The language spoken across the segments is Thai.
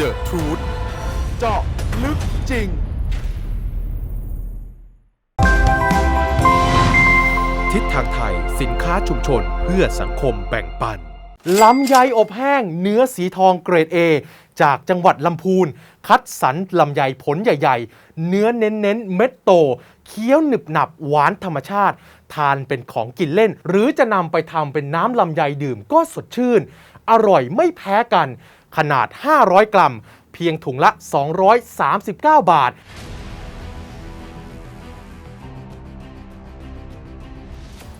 The Truth เจาะลึกจริง ทิศทางไทยสินค้าชุมชนเพื่อสังคมแบ่งปันลำไยอบแห้งเนื้อสีทองเกรด A จากจังหวัดลำพูน คัดสรรลำไยผลใหญ่ๆ เนื้อเน้นๆ เม็ดโต เคี้ยวหนึบหนับหวานธรรมชาติ ทานเป็นของกินเล่น หรือจะนำไปทำเป็นน้ำลำไยดื่มก็สดชื่น อร่อยไม่แพ้กัน ขนาด 500 กรัม เพียงถุงละ 239 บาท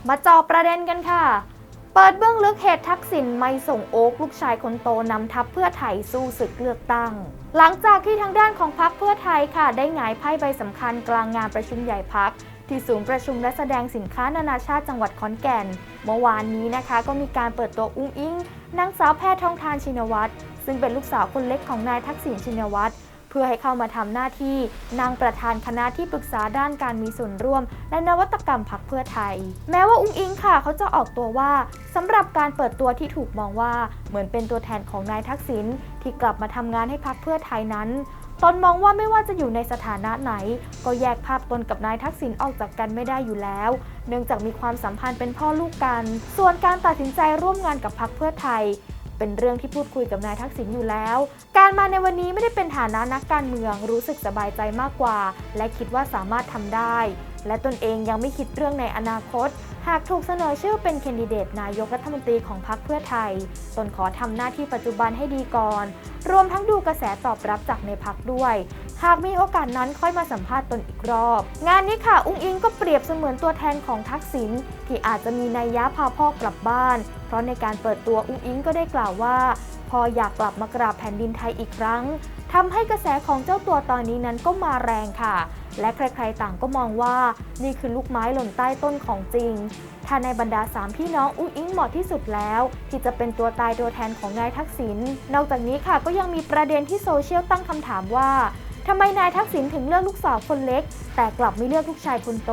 มาจอประเด็นกันค่ะ เปิดเบื้องลึกเหตุทักษิณไม่ส่งโอ๊กลูกชายคนโตนำทัพเพื่อไทยสู้ศึกเลือกตั้ง หลังจากที่ทางด้านของพักเพื่อไทยค่ะ ได้หงายไพ่ใบสำคัญกลางงานประชุมใหญ่พัก ที่ศูนย์ประชุมและแสดงสินค้านานาชาติจังหวัดขอนแก่น เมื่อวานนี้นะคะ ก็มีการเปิดตัวอุ้งอิงนางสาวแพทย์ทองทานชินวัตร ซึ่งเป็นลูกสาวคนเล็กของนายทักษิณชินวัตรเพื่อให้เข้ามาทำหน้าที่นางประธานคณะที่ปรึกษาด้านการมีส่วนร่วม และนวัตกรรมพักเพื่อไทย แม้ว่าอุ้งอิงค่ะเขาจะออกตัวว่าสำหรับการเปิดตัวที่ถูกมองว่าเหมือนเป็นตัวแทนของนายทักษิณที่กลับมาทำงานให้พักเพื่อไทยนั้นตนมองว่าไม่ว่าจะอยู่ในสถานะไหน ก็แยกภาพตนกับนายทักษิณออกจากกันไม่ได้อยู่แล้ว เนื่องจากมีความสัมพันธ์เป็นพ่อลูกกัน ส่วนการตัดสินใจร่วมงานกับพักเพื่อไทย เป็นเรื่องที่พูดคุยกับนายทักษิณอยู่แล้ว การมาในวันนี้ไม่ได้เป็นฐานะนักการเมืองรู้สึกสบายใจมากกว่า และคิดว่าสามารถทำได้ และตนเองยังไม่คิดเรื่องในอนาคต หากถูกเสนอชื่อเป็นแคนดิเดตนายกรัฐมนตรีของพรรคเพื่อไทย ตนขอทำหน้าที่ปัจจุบันให้ดีก่อน รวมทั้งดูกระแสตอบรับจากในพักด้วย หากมีโอกาสนั้นค่อยมาสัมภาษณ์ตนอีกรอบ งานนี้ค่ะ อุ้งอิงก็เปรียบเสมือนตัวแทนของทักษิณที่อาจจะมีนัยยะพาพ่อกลับบ้าน เพราะในการเปิดตัวอุ้งอิงก็ได้กล่าวว่า พออยากกลับมากราบแผ่นดินไทยอีกครั้ง ทำให้กระแสของเจ้าตัวตอนนี้นั้นก็มาแรงค่ะ และใครๆต่างก็มองว่านี่คือลูกไม้หล่นใต้ต้นของจริงถ้าในบรรดาสามพี่น้องอุ้งอิงเหมาะที่สุดแล้ว ที่จะเป็นตัวตายตัวแทนของนายทักษิณนอกจากนี้ค่ะก็ยังมีประเด็นที่โซเชียลตั้งคำถามว่าทำไมนายทักษิณถึงเลือกลูกสาวคนเล็ก แต่กลับไม่เลือกลูกชายคนโต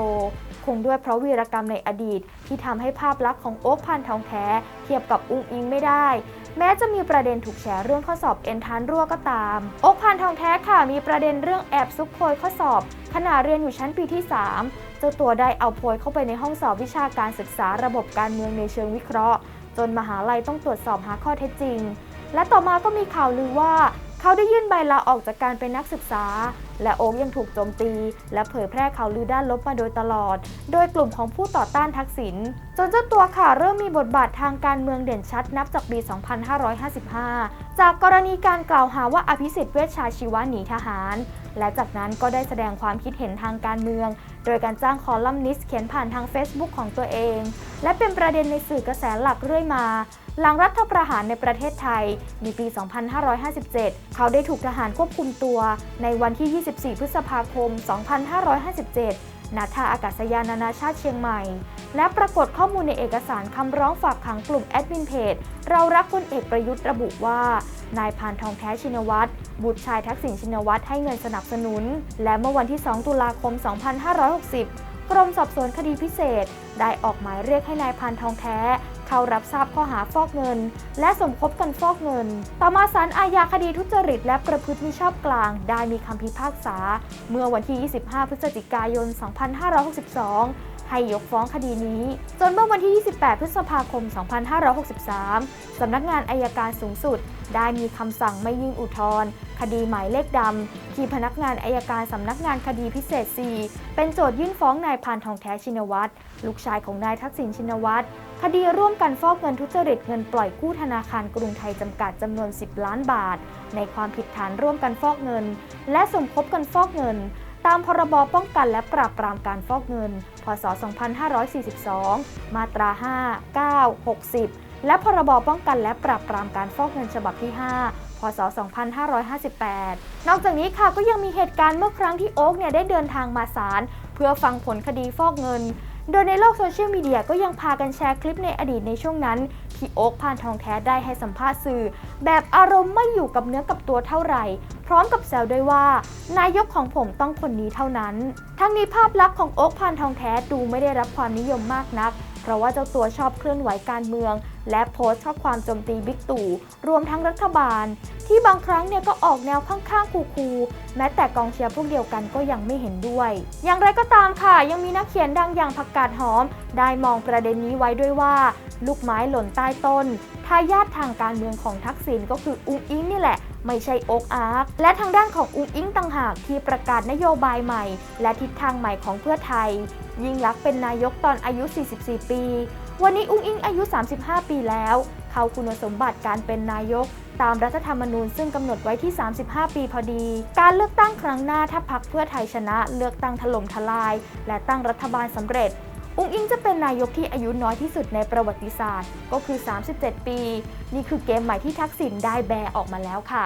คงด้วยเพราะวีรกรรมในอดีต ที่ทำให้ภาพลักษณ์ของโอ๊คพันทองแท้ เทียบกับอุ้งอิงไม่ได้ แม้จะมีประเด็นถูกแชร์เรื่องข้อสอบเอ็นทานรั่วก็ตาม อกพันทองแท้ค่ะมีประเด็นเรื่องแอบซุกโพยข้อสอบ ขณะเรียนอยู่ชั้นปีที่ 3 เจ้าตัวได้เอาโพยเข้าไปในห้องสอบวิชาการศึกษาระบบการเมืองในเชิงวิเคราะห์ จนมหาลัยต้องตรวจสอบหาข้อเท็จจริง และต่อมาก็มีข่าวลือว่า เขาได้ยื่นใบลาออกจากการเป็นนักศึกษา และโอ๊กยังถูกโจมตี และเผยแพร่ข่าวลือด้านลบมาโดยตลอด โดยกลุ่มของผู้ต่อต้านทักษิณจนเจ้าตัวค่ะเริ่มมีบทบาททางการเมืองเด่นชัดนับจากปี 2555 จากกรณีการกล่าวหาว่าอภิสิทธิ์เวชชาชีวะหนีทหาร และจากนั้นก็ได้แสดงความคิดเห็นทางการเมือง โดยการจ้างคอลัมนิสต์เขียนผ่านทาง Facebook ของตัวเอง และเป็นประเด็นในสื่อกระแสหลักเรื่อยมา หลังรัฐประหารในประเทศไทยในปี 2557 เขาได้ถูกทหารควบคุมตัว ในวันที่ 24 พฤษภาคม 2557 ณ ท่าอากาศยานนานาชาติเชียงใหม่ และปรากฏข้อมูลในเอกสารคำร้องฝากขังกลุ่มแอดมินเพจ เรารักพลเอกประยุทธ์ระบุว่า นายพานทองแท้ชินวัตรบุตรชายทักษิณชินวัตรให้เงินสนับสนุน และเมื่อวันที่ 2 ตุลาคม 2560กรมสอบสวนคดีพิเศษ ได้ออกหมายเรียกให้นายพานทองแท้ เข้ารับทราบข้อหาฟอกเงิน และสมคบกันฟอกเงิน ต่อมาศาลอาญาคดีทุจริต และประพฤติมิชอบกลาง ได้มีคำพิพากษา เมื่อวันที่ 25 พฤศจิกายน 2562 ให้ยกฟ้องคดีนี้ จนเมื่อวันที่ 28 พฤษภาคม 2563 สำนักงานอายการสูงสุด ได้มีคำสั่งไม่ยื่นอุทธรณ์คดีหมายเลขดำ ที่พนักงานอายการสำนักงานคดีพิเศษ 4 เป็นโจทยื่นฟ้องนายพานทองแท้ชินวัตรลูกชายของนายทักษิณชินวัตรคดีร่วมกันฟอกเงินทุจริตเงินปล่อยกู้ธนาคารกรุงไทยจำกัดจำนวน 10 ล้านบาท ในความผิดฐานร่วมกันฟอกเงิน และสมคบกันฟอกเงิน ตามพรบป้องกันและปราบปรามการฟอกเงิน พศ 2542 มาตรา 5 9 60 และพรบป้องกันและปราบปรามการฟอกเงินฉบับที่ 5พศ 2558 นอกจากนี้ค่ะก็ยังมีเหตุการณ์เมื่อครั้งที่โอ๊กเนี่ยได้เดินทางมาศาลเพื่อฟังผลคดีฟอกเงิน โดยในโลกโซเชียลมีเดียก็ยังพากันแชร์คลิปในอดีตในช่วงนั้น ที่โอ๊กพานทองแท้ได้ให้สัมภาษณ์สื่อ แบบอารมณ์ไม่อยู่กับเนื้อกับตัวเท่าไหร่ ร้อมกับแซวด้วยว่า นายกของผมต้องคนนี้เท่านั้น ทั้งนี้ภาพลักษณ์ของโอ๊กพานทองแท้ดูไม่ได้รับความนิยมมากนัก เพราะว่าเจ้าตัวชอบเคลื่อนไหวการเมือง และโพสต์ข้อความโจมตีบิ๊กตู่รวมทั้งรัฐบาล ที่บางครั้งเนี่ยก็ออกแนวข้างๆคูๆแม้แต่กองเชียร์พวกเดียวกันก็ยังไม่เห็นด้วย อย่างไรก็ตามค่ะ ยังมีนักเขียนดังอย่างผักกาดหอม ได้มองประเด็นนี้ไว้ด้วยว่า ลูกไม้หล่นใต้ต้นทายาททางการเมืองของทักษิณก็คืออุ้งอิงนี่แหละไม่ใช่โอกอาร์คและทางด้านของอุ้งอิงต่างหากที่ประกาศนโยบายใหม่ และทิศทางใหม่ของเพื่อไทย ยิ่งลักษณ์เป็นนายกตอนอายุ 44 ปี วันนี้อุ้งอิงอายุ 35 ปีแล้ว เขาคุณสมบัติการเป็นนายก ตามรัฐธรรมนูญซึ่งกำหนดไว้ที่ 35 ปีพอดี การเลือกตั้งครั้งหน้าถ้าพักเพื่อไทยชนะ เลือกตั้งถล่มทลาย และตั้งรัฐบาลสำเร็จอุ้งอิงจะเป็นนายกที่อายุน้อยที่สุดในประวัติศาสตร์ ก็คือ 37 ปี นี่คือเกมใหม่ที่ทักษิณได้แบออกมาแล้วค่ะ